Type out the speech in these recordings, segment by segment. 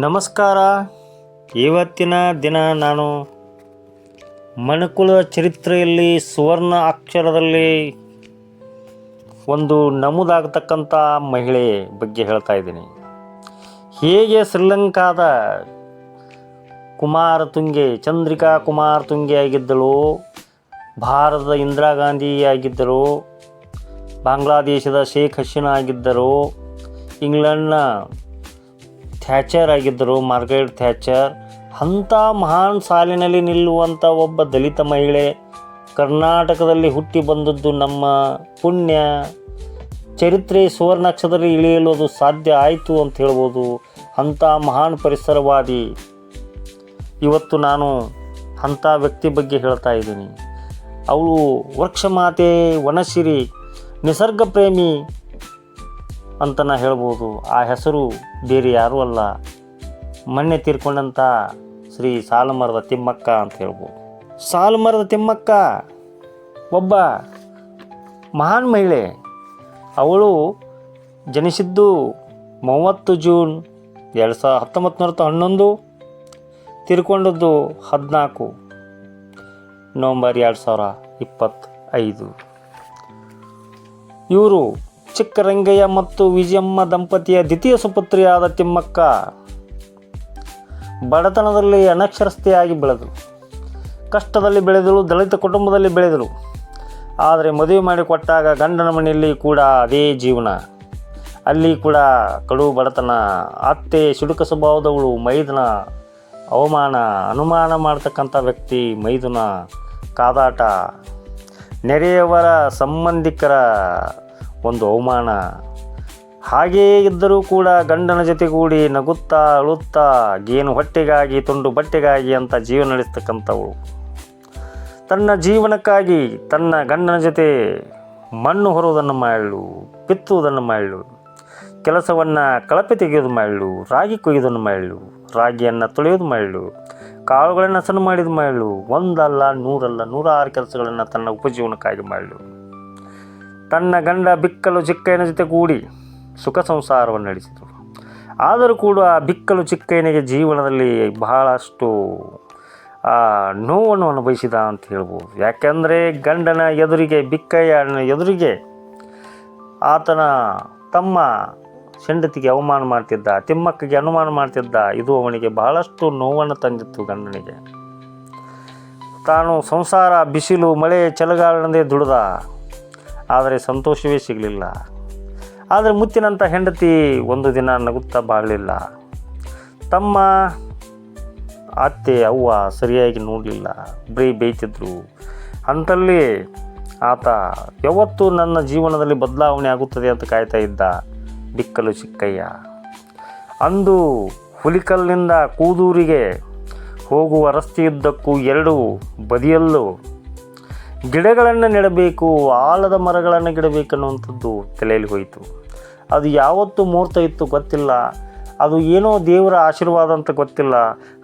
ನಮಸ್ಕಾರ. ಇವತ್ತಿನ ದಿನ ನಾನು ಮಣಕುಲ ಚರಿತ್ರೆಯಲ್ಲಿ ಸುವರ್ಣ ಅಕ್ಷರದಲ್ಲಿ ಒಂದು ನಮೂದಾಗತಕ್ಕಂಥ ಮಹಿಳೆ ಬಗ್ಗೆ ಹೇಳ್ತಾ ಇದ್ದೀನಿ. ಹೇಗೆ ಶ್ರೀಲಂಕಾದ ಕುಮಾರ ತುಂಗೆ, ಚಂದ್ರಿಕಾ ಕುಮಾರತುಂಗೆ ಆಗಿದ್ದಳು, ಭಾರತದ ಇಂದಿರಾ ಗಾಂಧಿ ಆಗಿದ್ದರು ಬಾಂಗ್ಲಾದೇಶದ ಶೇಖ್ ಹಸೀನಾ ಆಗಿದ್ದರು, ಇಂಗ್ಲೆಂಡ್ನ ಥ್ಯಾಚರ್ ಆಗಿದ್ದರು ಮಾರ್ಗರೆಟ್ ಥ್ಯಾಚರ್ ಅಂಥ ಮಹಾನ್ ಸಾಲಿನಲ್ಲಿ ನಿಲ್ಲುವಂಥ ಒಬ್ಬ ದಲಿತ ಮಹಿಳೆ ಕರ್ನಾಟಕದಲ್ಲಿ ಹುಟ್ಟಿ ಬಂದದ್ದು ನಮ್ಮ ಪುಣ್ಯ. ಚರಿತ್ರೆ ಸುವರ್ಣಾಕ್ಷದಲ್ಲಿ ಇಳಿಯಲು ಅದು ಸಾಧ್ಯ ಆಯಿತು ಅಂತ ಹೇಳ್ಬೋದು. ಅಂಥ ಮಹಾನ್ ಪರಿಸರವಾದಿ. ಇವತ್ತು ನಾನು ಅಂಥ ವ್ಯಕ್ತಿ ಬಗ್ಗೆ ಹೇಳ್ತಾ ಇದ್ದೀನಿ. ಅವಳು ವೃಕ್ಷಮಾತೆ ವನಶಿರಿ ನಿಸರ್ಗ ಪ್ರೇಮಿ ಅಂತ ನಾ ಹೇಳ್ಬೋದು. ಆ ಹೆಸರು ಬೇರೆ ಯಾರೂ ಅಲ್ಲ. ಮೊನ್ನೆ ತೀರ್ಕೊಂಡಂಥ ಶ್ರೀ ಸಾಲುಮರದ ತಿಮ್ಮಕ್ಕ ಅಂತ ಹೇಳ್ಬೋದು. ಸಾಲುಮರದ ತಿಮ್ಮಕ್ಕ, ಒಬ್ಬ ಮಹಾನ್ ಮಹಿಳೆ. ಅವಳು ಜನಿಸಿದ್ದು ಮೂವತ್ತು ಜೂನ್ ಎರಡು ಸಾವಿರ ಹತ್ತೊಂಬತ್ತು ನೂರ ಹನ್ನೊಂದು, ತೀರ್ಕೊಂಡದ್ದು ಹದಿನಾಲ್ಕು ನವಂಬರ್ ಎರಡು ಸಾವಿರ ಇಪ್ಪತ್ತೈದು. ಇವರು ಚಿಕ್ಕರಂಗಯ್ಯ ಮತ್ತು ವಿಜಯಮ್ಮ ದಂಪತಿಯ ದ್ವಿತೀಯ ಸುಪುತ್ರಿಯಾದ ತಿಮ್ಮಕ್ಕ ಬಡತನದಲ್ಲಿ ಅನಕ್ಷರಸ್ಥೆಯಾಗಿ ಬೆಳೆದಳು. ಕಷ್ಟದಲ್ಲಿ ಬೆಳೆದಳು, ದಲಿತ ಕುಟುಂಬದಲ್ಲಿ ಬೆಳೆದಳು. ಆದರೆ ಮದುವೆ ಮಾಡಿಕೊಟ್ಟಾಗ ಗಂಡನ ಮನೆಯಲ್ಲಿ ಕೂಡ ಅದೇ ಜೀವನ. ಅಲ್ಲಿ ಕೂಡ ಕಡು ಬಡತನ, ಅತ್ತೆ ಸಿಡುಕ ಸ್ವಭಾವದವಳು, ಮೈದನ ಅವಮಾನ, ಅನುಮಾನ ಮಾಡ್ತಕ್ಕಂಥ ವ್ಯಕ್ತಿ ಮೈದನ ಕಾದಾಟ. ನೆರೆಯವರ ಸಂಬಂಧಿಕರ ಒಂದು ಅವಮಾನ. ಹಾಗೆಯೇ ಇದ್ದರೂ ಕೂಡ ಗಂಡನ ಜೊತೆಗೂಡಿ ನಗುತ್ತಾ ಅಳುತ್ತಾ ಗೇನು ಹೊಟ್ಟೆಗಾಗಿ, ತುಂಡು ಬಟ್ಟೆಗಾಗಿ ಅಂತ ಜೀವನ ನಡೆಸ್ತಕ್ಕಂಥವಳು. ತನ್ನ ಜೀವನಕ್ಕಾಗಿ ತನ್ನ ಗಂಡನ ಜೊತೆ ಮಣ್ಣು ಹೊರುವುದನ್ನು ಮಾಡಲು ಬಿತ್ತುವುದನ್ನು ಮಾಡಲು, ಕೆಲಸವನ್ನು ಕಳಪೆ ತೆಗೆಯೋದು ಮಾಡಲು, ರಾಗಿ ಕೊಯ್ಯೋದನ್ನು ಮಾಡಲು, ರಾಗಿಯನ್ನು ತೊಳೆಯೋದು ಮಾಡಲು, ಕಾಳುಗಳನ್ನು ಹಸನು ಮಾಡಿದ ಮಾಡಲು, ಒಂದಲ್ಲ, ನೂರಲ್ಲ, ನೂರಾರು ಕೆಲಸಗಳನ್ನು ತನ್ನ ಉಪಜೀವನಕ್ಕಾಗಿ ಮಾಡಲು. ತನ್ನ ಗಂಡ ಬಿಕ್ಕಲು ಚಿಕ್ಕಯ್ಯನ ಜೊತೆ ಕೂಡಿ ಸುಖ ಸಂಸಾರವನ್ನು ನಡೆಸಿದರು ಆದರೂ ಕೂಡ ಆ ಬಿಕ್ಕಲು ಚಿಕ್ಕಯ್ಯನಿಗೆ ಜೀವನದಲ್ಲಿ ಬಹಳಷ್ಟು ನೋವನ್ನು ಅನುಭವಿಸಿದ ಅಂತ ಹೇಳ್ಬೋದು. ಯಾಕೆಂದರೆ ಗಂಡನ ಎದುರಿಗೆ, ಬಿಕ್ಕಯ್ಯನ ಎದುರಿಗೆ ಆತನ ತಮ್ಮ ಹೆಂಡತಿಗೆ ಅವಮಾನ ಮಾಡ್ತಿದ್ದ, ತಿಮ್ಮಕ್ಕಿಗೆ ಅನುಮಾನ ಮಾಡ್ತಿದ್ದ, ಇದು ಅವನಿಗೆ ಬಹಳಷ್ಟು ನೋವನ್ನು ತಂದಿತ್ತು ಗಂಡನಿಗೆ. ತಾನು ಸಂಸಾರ, ಬಿಸಿಲು, ಮಳೆ ಚಳಿಗಾಲದೇ ದುಡ್ದ ಆದರೆ ಸಂತೋಷವೇ ಸಿಗಲಿಲ್ಲ. ಆದರೆ ಮುತ್ತಿನಂಥ ಹೆಂಡತಿ ಒಂದು ದಿನ ನಗುತ್ತಾ ಬಾಳಲಿಲ್ಲ ತಮ್ಮ ಅತ್ತೆ, ಅವ್ವ ಸರಿಯಾಗಿ ನೋಡಲಿಲ್ಲ. ಬರೀ ಬೇಯ್ತಿದ್ರು. ಅಂತಲ್ಲಿ ಆತ, ಯಾವತ್ತೂ ನನ್ನ ಜೀವನದಲ್ಲಿ ಬದಲಾವಣೆ ಆಗುತ್ತದೆ ಅಂತ ಕಾಯ್ತಾ ಇದ್ದ? ಬಿಕ್ಕಲು ಚಿಕ್ಕಯ್ಯ. ಅಂದು ಹುಲಿಕಲ್ಲಿನಿಂದ ಕೂದೂರಿಗೆ ಹೋಗುವ ರಸ್ತೆಯುದ್ದಕ್ಕೂ ಎರಡು ಬದಿಯಲ್ಲೂ ಗಿಡಗಳನ್ನು ನೆಡಬೇಕು, ಆಲದ ಮರಗಳನ್ನು ಗಿಡಬೇಕು ಅನ್ನುವಂಥದ್ದು ತಲೆಯಲ್ಲಿ ಹೋಯಿತು. ಅದು ಯಾವತ್ತು ಮುಹೂರ್ತ ಇತ್ತು ಗೊತ್ತಿಲ್ಲ. ಅದು ಏನೋ ದೇವರ ಆಶೀರ್ವಾದ ಅಂತ ಗೊತ್ತಿಲ್ಲ.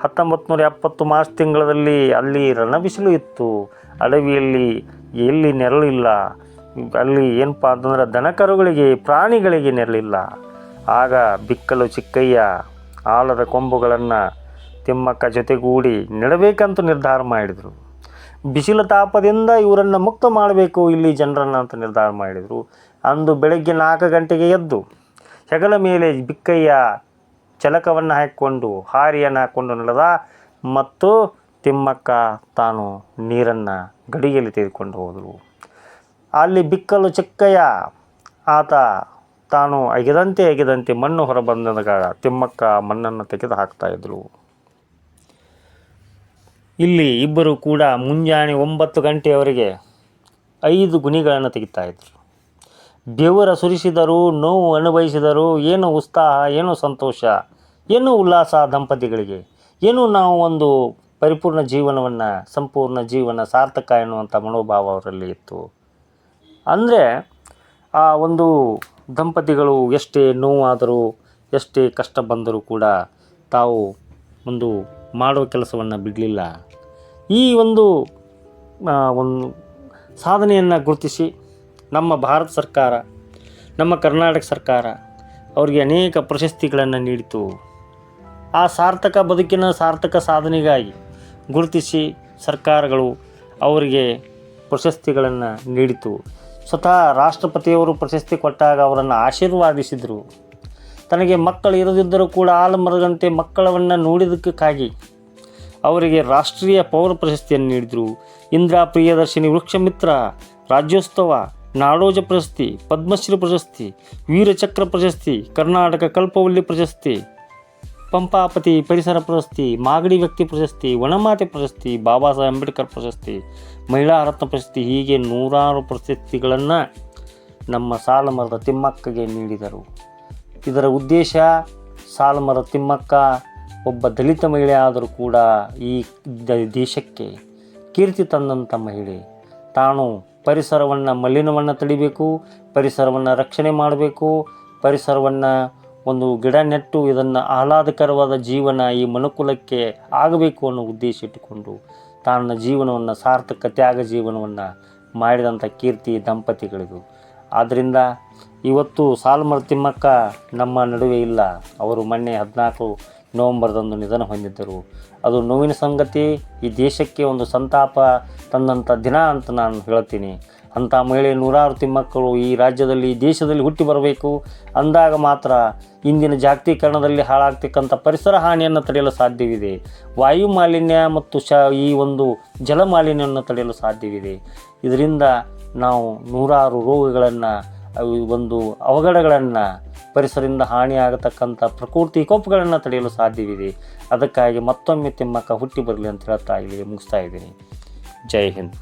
ಹತ್ತೊಂಬತ್ತು ನೂರ ಎಪ್ಪತ್ತು ಮಾರ್ಚ್ ತಿಂಗಳಲ್ಲಿ ಅಲ್ಲಿ ರಣಬಿಸಿಲು ಇತ್ತು. ಅಡವಿಯಲ್ಲಿ ಎಲ್ಲಿ ನೆರಳಿಲ್ಲ. ಅಲ್ಲಿ ಏನಪ್ಪ ಅಂತಂದ್ರೆ ದನಕರುಗಳಿಗೆ, ಪ್ರಾಣಿಗಳಿಗೆ ನೆರಳಿಲ್ಲ. ಆಗ ಬಿಕ್ಕಲು ಚಿಕ್ಕಯ್ಯ ಆಲದ ಕೊಂಬುಗಳನ್ನು ತಿಮ್ಮಕ್ಕ ಜೊತೆಗೂಡಿ ನೆಡಬೇಕಂತ ನಿರ್ಧಾರ ಮಾಡಿದರು. ಬಿಸಿಲ ತಾಪದಿಂದ ಇವರನ್ನು ಮುಕ್ತ ಮಾಡಬೇಕು. ಇಲ್ಲಿ ಜನರನ್ನು ಅಂತ ನಿರ್ಧಾರ ಮಾಡಿದರು. ಅಂದು ಬೆಳಗ್ಗೆ ನಾಲ್ಕು ಗಂಟೆಗೆ ಎದ್ದು ಹೆಗಲ ಮೇಲೆ ಬಿಕ್ಕಯ್ಯ ಚಲಕವನ್ನು ಹಾಕಿಕೊಂಡು ಹಾರಿಯನ್ನು ಹಾಕ್ಕೊಂಡು ನಡೆದ ಮತ್ತು ತಿಮ್ಮಕ್ಕ ತಾನು ನೀರನ್ನು ಗಡಿಗೆಯಲ್ಲಿ ತೆಗೆದುಕೊಂಡು ಹೋದರು. ಅಲ್ಲಿ ಬಿಕ್ಕಲು ಚಿಕ್ಕಯ್ಯ, ಆತ ತಾನು ಅಗೆದಂತೆ ಅಗೆದಂತೆ ಮಣ್ಣು ಹೊರಬಂದಾಗ ತಿಮ್ಮಕ್ಕ ಮಣ್ಣನ್ನು ತೆಗೆದು ಹಾಕ್ತಾಯಿದ್ರು ಇಲ್ಲಿ ಇಬ್ಬರು ಕೂಡ ಮುಂಜಾನೆ ಒಂಬತ್ತು ಗಂಟೆಯವರೆಗೆ ಐದು ಗುಣಿಗಳನ್ನು ತೆಗಿತಾ ಇದ್ದರು ಬೆವರ ಸುರಿಸಿದರು, ನೋವು ಅನುಭವಿಸಿದರು ಏನು ಉತ್ಸಾಹ, ಏನು ಸಂತೋಷ, ಏನು ಉಲ್ಲಾಸ ದಂಪತಿಗಳಿಗೆ? ಏನು ನಾವು ಒಂದು ಪರಿಪೂರ್ಣ ಜೀವನವನ್ನು, ಸಂಪೂರ್ಣ ಜೀವನ ಸಾರ್ಥಕ ಎನ್ನುವಂಥ ಮನೋಭಾವ ಅವರಲ್ಲಿ ಇತ್ತು. ಅಂದರೆ ಆ ಒಂದು ದಂಪತಿಗಳು ಎಷ್ಟೇ ನೋವಾದರೂ, ಎಷ್ಟೇ ಕಷ್ಟ ಬಂದರೂ ಕೂಡ ತಾವು ಒಂದು ಮಾಡುವ ಕೆಲಸವನ್ನು ಬಿಡಲಿಲ್ಲ. ಈ ಒಂದು ಒಂದು ಸಾಧನೆಯನ್ನು ಗುರುತಿಸಿ ನಮ್ಮ ಭಾರತ ಸರ್ಕಾರ, ನಮ್ಮ ಕರ್ನಾಟಕ ಸರ್ಕಾರ ಅವರಿಗೆ ಅನೇಕ ಪ್ರಶಸ್ತಿಗಳನ್ನು ನೀಡಿತು. ಆ ಸಾರ್ಥಕ ಬದುಕಿನ ಸಾರ್ಥಕ ಸಾಧನೆಗಾಗಿ ಗುರುತಿಸಿ ಸರ್ಕಾರಗಳು ಅವರಿಗೆ ಪ್ರಶಸ್ತಿಗಳನ್ನು ನೀಡಿತು. ಸ್ವತಃ ರಾಷ್ಟ್ರಪತಿಯವರು ಪ್ರಶಸ್ತಿ ಕೊಟ್ಟಾಗ ಅವರನ್ನು ಆಶೀರ್ವಾದಿಸಿದರು. ತನಗೆ ಮಕ್ಕಳು ಇರದಿದ್ದರೂ ಕೂಡ ಆಲಮರದಂತೆ ಮಕ್ಕಳವನ್ನು ನೋಡಿದಕ್ಕಾಗಿ ಅವರಿಗೆ ರಾಷ್ಟ್ರೀಯ ಪೌರ ಪ್ರಶಸ್ತಿಯನ್ನು ನೀಡಿದರು. ಇಂದಿರಾ ಪ್ರಿಯದರ್ಶಿನಿ ವೃಕ್ಷಮಿತ್ರ, ರಾಜ್ಯೋತ್ಸವ, ನಾಡೋಜ ಪ್ರಶಸ್ತಿ, ಪದ್ಮಶ್ರೀ ಪ್ರಶಸ್ತಿ, ವೀರಚಕ್ರ ಪ್ರಶಸ್ತಿ, ಕರ್ನಾಟಕ ಕಲ್ಪವಲ್ಲಿ ಪ್ರಶಸ್ತಿ, ಪಂಪಾಪತಿ ಪರಿಸರ ಪ್ರಶಸ್ತಿ, ಮಾಗಡಿ ವ್ಯಕ್ತಿ ಪ್ರಶಸ್ತಿ, ವನಮಾತೆ ಪ್ರಶಸ್ತಿ ಬಾಬಾ ಸಾಹೇಬ್ ಅಂಬೇಡ್ಕರ್ ಪ್ರಶಸ್ತಿ, ಮಹಿಳಾ ರತ್ನ ಪ್ರಶಸ್ತಿ ಹೀಗೆ ನೂರಾರು ಪ್ರಶಸ್ತಿಗಳನ್ನು ನಮ್ಮ ಸಾಲಮರದ ತಿಮ್ಮಕ್ಕಗೆ ನೀಡಿದರು. ಇದರ ಉದ್ದೇಶ ಸಾಲ್ಮರ ತಿಮ್ಮಕ್ಕ, ಒಬ್ಬ ದಲಿತ ಮಹಿಳೆ ಆದರೂ ಕೂಡ ಈ ದೇಶಕ್ಕೆ ಕೀರ್ತಿ ತಂದಂಥ ಮಹಿಳೆ. ತಾನು ಪರಿಸರವನ್ನು ಮಲಿನವನ್ನು ತಡಿಬೇಕು, ಪರಿಸರವನ್ನು ರಕ್ಷಣೆ ಮಾಡಬೇಕು, ಪರಿಸರವನ್ನು ಒಂದು ಗಿಡ ನೆಟ್ಟು ಇದನ್ನು ಆಹ್ಲಾದಕರವಾದ ಜೀವನ ಈ ಮನುಕುಲಕ್ಕೆ ಆಗಬೇಕು ಅನ್ನೋ ಉದ್ದೇಶ ಇಟ್ಟುಕೊಂಡು ತನ್ನ ಜೀವನವನ್ನು ಸಾರ್ಥಕ ತ್ಯಾಗ ಜೀವನವನ್ನು ಮಾಡಿದಂಥ ಕೀರ್ತಿ ದಂಪತಿಗಳಿದು. ಆದ್ದರಿಂದ ಇವತ್ತು ಸಾಲುಮರ ತಿಮ್ಮಕ್ಕ ನಮ್ಮ ನಡುವೆ ಇಲ್ಲ. ಅವರು ಮೊನ್ನೆ ಹದಿನಾಲ್ಕು ನವಂಬರ್ದಂದು ನಿಧನ ಹೊಂದಿದ್ದರು. ಅದು ನೋವಿನ ಸಂಗತಿ, ಈ ದೇಶಕ್ಕೆ ಒಂದು ಸಂತಾಪ ತಂದಂಥ ದಿನ ಅಂತ ನಾನು ಹೇಳ್ತೀನಿ. ಅಂಥ ಮಹಿಳೆ ನೂರಾರು ತಿಮ್ಮಕ್ಕಳು ಈ ರಾಜ್ಯದಲ್ಲಿ ದೇಶದಲ್ಲಿ ಹುಟ್ಟಿ ಬರಬೇಕು ಅಂದಾಗ ಮಾತ್ರ ಇಂದಿನ ಜಾಗತೀಕರಣದಲ್ಲಿ ಹಾಳಾಗ್ತಕ್ಕಂಥ ಪರಿಸರ ಹಾನಿಯನ್ನು ತಡೆಯಲು ಸಾಧ್ಯವಿದೆ. ವಾಯು ಮಾಲಿನ್ಯ ಮತ್ತು ಶ, ಈ ಒಂದು ಜಲ ಮಾಲಿನ್ಯವನ್ನು ತಡೆಯಲು ಸಾಧ್ಯವಿದೆ. ಇದರಿಂದ ನಾವು ನೂರಾರು ರೋಗಗಳನ್ನು ಒಂದು ಅವಘಡಗಳನ್ನು, ಪರಿಸರದಿಂದ ಹಾನಿಯಾಗತಕ್ಕಂಥ ಪ್ರಕೃತಿ ಕೋಪಗಳನ್ನು ತಡೆಯಲು ಸಾಧ್ಯವಿದೆ. ಅದಕ್ಕಾಗಿ ಮತ್ತೊಮ್ಮೆ ತಿಮ್ಮಕ್ಕ ಹುಟ್ಟಿ ಬರಲಿ ಅಂತ ಹೇಳ್ತಾ ಇಲ್ಲಿ ಮುಗಿಸ್ತಾ ಇದ್ದೀನಿ. ಜೈ ಹಿಂದ್.